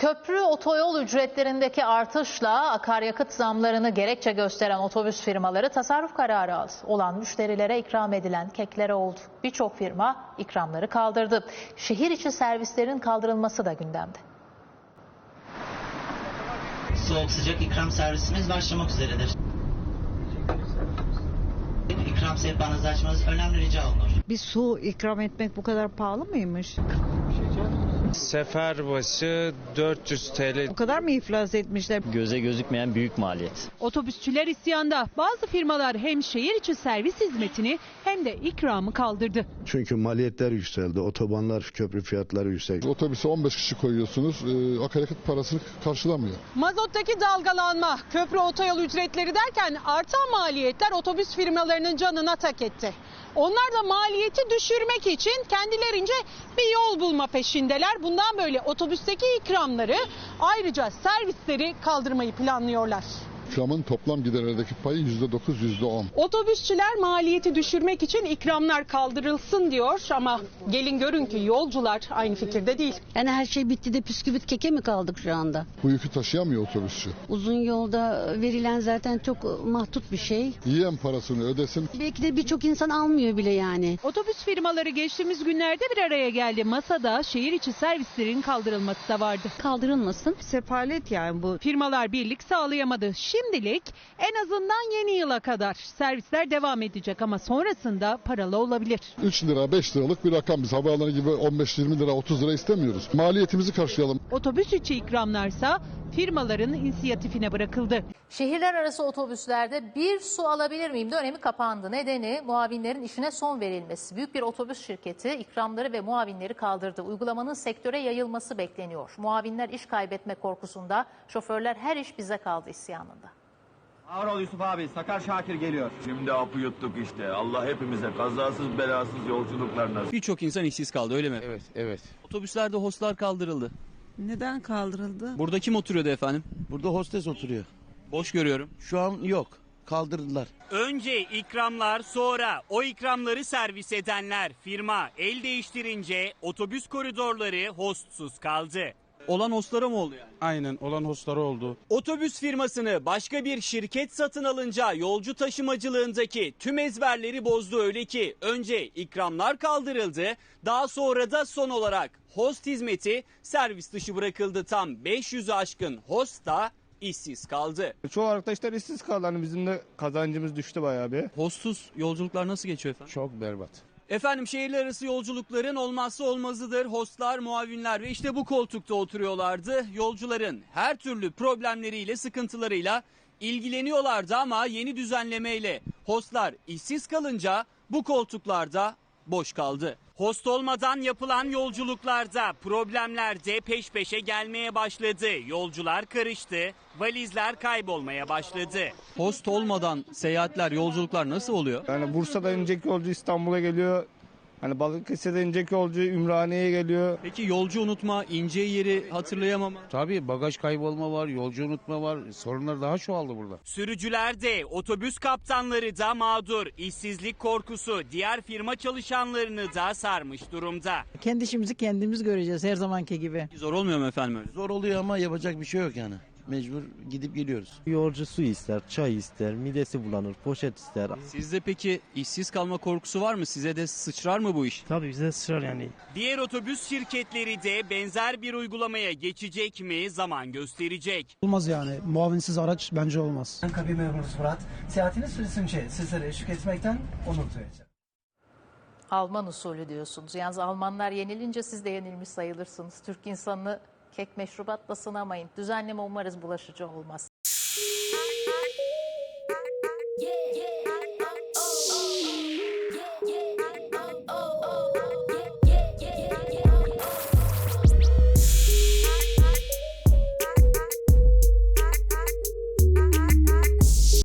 Köprü otoyol ücretlerindeki artışla akaryakıt zamlarını gerekçe gösteren otobüs firmaları tasarruf kararı aldı. Olan müşterilere ikram edilen keklere oldu. Birçok firma ikramları kaldırdı. Şehir içi servislerin kaldırılması da gündemde. Soğuk sıcak ikram servisimiz başlamak üzeredir. İkram sehpanızı açmanız önemli rica olunur. Bir su ikram etmek bu kadar pahalı mıymış? Sefer başı 400 TL Bu kadar mı iflas etmişler? göze gözükmeyen büyük maliyet. Otobüsçüler isyanda. Bazı firmalar hem şehir içi servis hizmetini hem de ikramı kaldırdı. Çünkü maliyetler yükseldi. Otobanlar, köprü fiyatları yüksek. Otobüse 15 kişi koyuyorsunuz. E, akaryakıt parasını karşılamıyor. Mazottaki dalgalanma, köprü otoyol ücretleri derken artan maliyetler otobüs firmalarının canına tak etti. Onlar da maliyeti düşürmek için kendilerince bir yol bulma peşindeler. Bundan böyle otobüsteki ikramları ayrıca servisleri kaldırmayı planlıyorlar. İkramın toplam giderlerdeki payı %9, %10. Otobüsçüler maliyeti düşürmek için ikramlar kaldırılsın diyor ama gelin görün ki yolcular aynı fikirde değil. Yani her şey bitti de püsküvit keke mi kaldık şu anda? Bu yükü taşıyamıyor otobüsçü. Uzun yolda verilen zaten çok mahdut bir şey. Yiyen parasını ödesin. Belki de birçok insan almıyor bile yani. Otobüs firmaları geçtiğimiz günlerde bir araya geldi. Masada şehir içi servislerin kaldırılması da vardı. Kaldırılmasın. Sefalet yani bu. Firmalar birlik sağlayamadı. Şimdilik en azından yeni yıla kadar servisler devam edecek ama sonrasında paralı olabilir. 3 lira, 5 liralık bir rakam. Biz havaalanı gibi 15-20 lira, 30 lira istemiyoruz. Maliyetimizi karşılayalım. Otobüs içi ikramlarsa firmaların inisiyatifine bırakıldı. Şehirler arası otobüslerde bir su alabilir miyim dönemi kapandı. Nedeni muavinlerin işine son verilmesi. Büyük bir otobüs şirketi ikramları ve muavinleri kaldırdı. Uygulamanın sektöre yayılması bekleniyor. Muavinler iş kaybetme korkusunda, şoförler her iş bize kaldı isyanında. Ağır ol Yusuf abi. Sakar Şakir geliyor. Şimdi apı yuttuk işte. Allah hepimize kazasız belasız yolculuklar nasip. Birçok insan işsiz kaldı öyle mi? Evet, evet. Otobüslerde hostlar kaldırıldı. Neden kaldırıldı? Burada kim oturuyordu efendim? Burada hostes oturuyor. Boş görüyorum. Şu an yok. Kaldırdılar. Önce ikramlar sonra o ikramları servis edenler firma el değiştirince otobüs koridorları hostsuz kaldı. Olan hostlara mı oldu yani? Aynen olan hostları oldu. Otobüs firmasını başka bir şirket satın alınca yolcu taşımacılığındaki tüm ezberleri bozdu öyle ki önce ikramlar kaldırıldı daha sonra da son olarak host hizmeti servis dışı bırakıldı tam 500'ü aşkın host da işsiz kaldı. Çoğu arkadaşlar işsiz kaldı. Hani bizim de kazancımız düştü bayağı bir. Hostsuz yolculuklar nasıl geçiyor efendim? Çok berbat. Efendim şehirler arası yolculukların olmazsa olmazıdır. Hostlar, muavinler ve işte bu koltukta oturuyorlardı. Yolcuların her türlü problemleriyle, sıkıntılarıyla ilgileniyorlardı ama yeni düzenlemeyle hostlar işsiz kalınca bu koltuklarda boş kaldı. Host olmadan yapılan yolculuklarda problemler de peş peşe gelmeye başladı. Yolcular karıştı, valizler kaybolmaya başladı. Host olmadan seyahatler, yolculuklar nasıl oluyor? Yani Bursa'da inecek yolcu İstanbul'a geliyor. Hani Balıkesir'de inecek yolcu Ümraniye'ye geliyor. Peki yolcu unutma, ineceği yeri hatırlayamama. Tabii bagaj kaybolma var, yolcu unutma var. Sorunlar daha çoğaldı burada. Sürücüler de otobüs kaptanları da mağdur. İşsizlik korkusu diğer firma çalışanlarını da sarmış durumda. Kendi işimizi kendimiz göreceğiz her zamanki gibi. Zor olmuyor mu efendim öyle? Zor oluyor ama yapacak bir şey yok yani. Mecbur gidip geliyoruz. Yolcu su ister, çay ister, midesi bulanır, poşet ister. Sizde peki işsiz kalma korkusu var mı? Size de sıçrar mı bu iş? Tabii bize sırar yani. Diğer otobüs şirketleri de benzer bir uygulamaya geçecek mi zaman gösterecek. Olmaz yani. Muavinsiz araç bence olmaz. Kabin memurumuz Murat. Seyahatiniz süresince sizlere eşlik etmekten onur duyacağım. Alman usulü diyorsunuz. Yalnız Almanlar yenilince siz de yenilmiş sayılırsınız. Türk insanını kek meşrubatla sınamayın. Düzenleme umarız bulaşıcı olmaz.